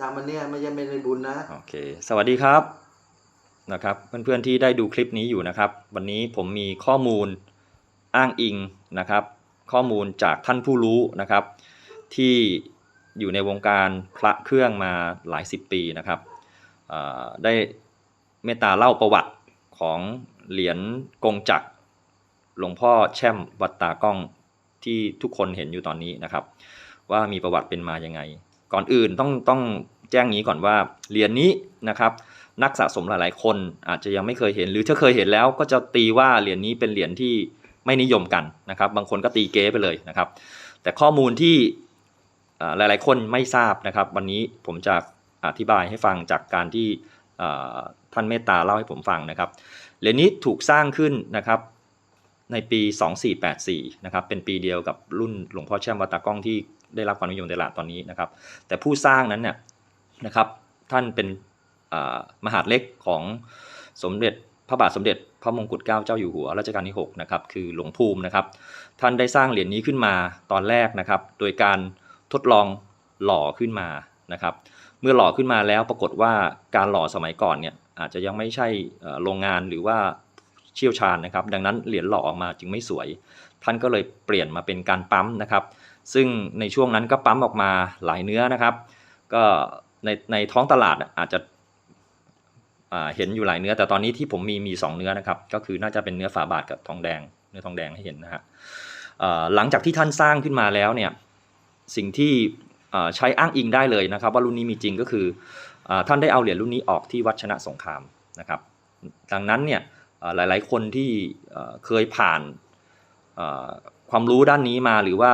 ทำมันเนี่ยไม่ใช่ไม่ได้บุญนะ โอเค สวัสดีครับนะครับเพื่อนๆที่ได้ดูคลิปนี้อยู่นะครับ วันนี้ผมมีข้อมูลอ้างอิงนะครับ ข้อมูลจากท่านผู้รู้นะครับ ที่อยู่ในวงการพระเครื่องมาหลายสิบปีนะครับได้เมตตาเล่าประวัติของเหรียญกงจักรหลวงพ่อแช่มวัดตากล้องที่ทุกคนเห็นอยู่ตอนนี้นะครับ ว่ามีประวัติเป็นมายังไง ก่อนอื่นต้องต้องแจ้งงี้ก่อนว่าเหรียญนี้นะครับนักสะสมหลาย ๆ คนอาจจะยังไม่เคยเห็น หรือถ้าเคยเห็นแล้วก็จะตีว่าเหรียญนี้เป็นเหรียญที่ไม่นิยมกันนะครับ บางคนก็ตีเก๊ไปเลยนะครับ แต่ข้อมูลที่อ่าหลาย ๆ คนไม่ทราบนะครับ วันนี้ผมจะอธิบายให้ฟังจากการที่ท่านเมตตาเล่าให้ผมฟังนะครับเหรียญนี้ถูกสร้างขึ้นนะครับ ในปี 2484 นะครับ เป็นปีเดียวกับรุ่นหลวงพ่อแช่มวัดตากล้องที่ได้รับความนิยมในตลาดตอนนี้นะครับ แต่ผู้สร้างนั้นเนี่ยนะครับท่านเป็นมหาดเล็กของสมเด็จพระบาทสมเด็จพระมงกุฎเกล้าเจ้าอยู่หัวรัชกาลที่6นะครับคือหลวงภูมินะครับ ท่านได้สร้างเหรียญนี้ขึ้นมาตอนแรกนะครับ โดยการทดลองหล่อขึ้นมานะครับ เมื่อหล่อขึ้นมาแล้วปรากฏว่าการหล่อสมัยก่อนเนี่ยอาจจะยังไม่ใช่โรงงานหรือว่า เชี่ยวชาญนะครับ ดังนั้นเหรียญหล่อออกมาจึงไม่สวย ท่านก็เลยเปลี่ยนมาเป็นการปั๊มนะครับ ซึ่งในช่วงนั้นก็ปั๊มออกมาหลายเนื้อนะครับ ก็ในในท้องตลาดอาจจะเห็นอยู่หลายเนื้อ แต่ตอนนี้ที่ผมมีมีสองเนื้อนะครับ ก็คือน่าจะเป็นเนื้อฝาบาทกับทองแดง เนื้อทองแดงให้เห็นนะฮะหลังจากที่ท่านสร้างขึ้นมาแล้วเนี่ยสิ่งที่ใช้อ้างอิงได้เลยนะครับ ว่ารุ่นนี้มีจริงก็คืออท่านได้เอาเหรียญรุ่นนี้ออกที่วัดชนะสงครามนะครับ ดังนั้นเนี่ย หลาย ๆ คนที่เคยผ่านความรู้ด้านนี้มาหรือว่า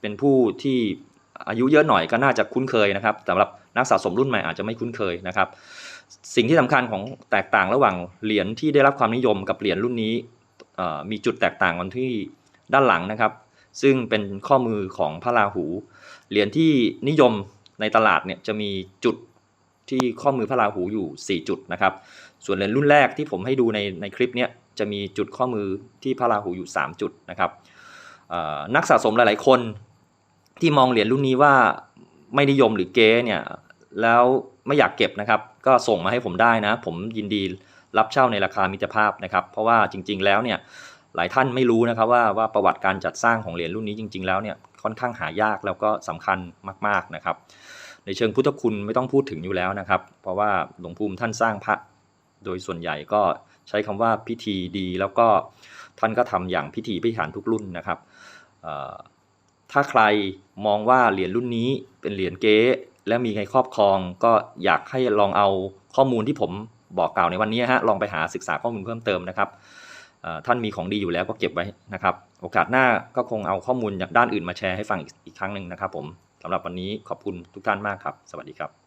เป็นผู้ที่อายุเยอะหน่อยก็น่าจะคุ้นเคยนะครับสำหรับนักสะสมรุ่นใหม่อาจจะไม่คุ้นเคยนะครับ สิ่งที่สำคัญของแตกต่างระหว่างเหรียญที่ได้รับความนิยมกับเหรียญรุ่นนี้มีจุดแตกต่างกันที่ด้านหลังนะครับ ซึ่งเป็นข้อมือของพระราหูเหรียญที่นิยมในตลาดเนี่ยจะมีจุด ที่ข้อมือพระราหูอยู่ 4 จุดนะครับ ส่วนเหรียญรุ่นแรกที่ผมให้ดูในในคลิปเนี้ยจะมีจุดข้อมือที่พระราหูอยู่ 3 จุดนะครับนักสะสมหลาย ๆ คนที่มองเหรียญรุ่นนี้ว่าไม่นิยมหรือเก๊เนี่ยแล้วไม่อยากเก็บนะครับ ก็ส่งมาให้ผมได้นะ ผมยินดีรับเช่าในราคามิตรภาพนะครับ เพราะว่าจริง ๆ แล้วเนี่ยหลายท่านไม่รู้นะครับว่าว่าประวัติการจัดสร้างของเหรียญรุ่นนี้จริง ๆ แล้วเนี่ยค่อนข้างหายากแล้วก็สำคัญมาก ๆนะครับ ในเชิงพุทธคุณไม่ต้องพูดถึงอยู่แล้วนะครับ เพราะว่าหลวงภูมิท่านสร้างพระ โดยส่วนใหญ่ก็ใช้คำว่าพิธีดีแล้วก็ท่านก็ทำอย่างพิธีพิถันทุกรุ่นนะครับ ถ้าใครมองว่าเหรียญรุ่นนี้เป็นเหรียญเก๊และมีใครครอบครองก็อยากให้ลองเอาข้อมูลที่ผมบอกกล่าวในวันนี้ฮะลองไปหาศึกษาข้อมูลเพิ่มเติมนะครับท่านมีของดีอยู่แล้วก็เก็บไว้นะครับ โอกาสหน้าก็คงเอาข้อมูลจากด้านอื่นมาแชร์ให้ฟังอีกครั้งหนึ่งนะครับผม สำหรับวันนี้ขอบคุณทุกท่านมากครับ สวัสดีครับ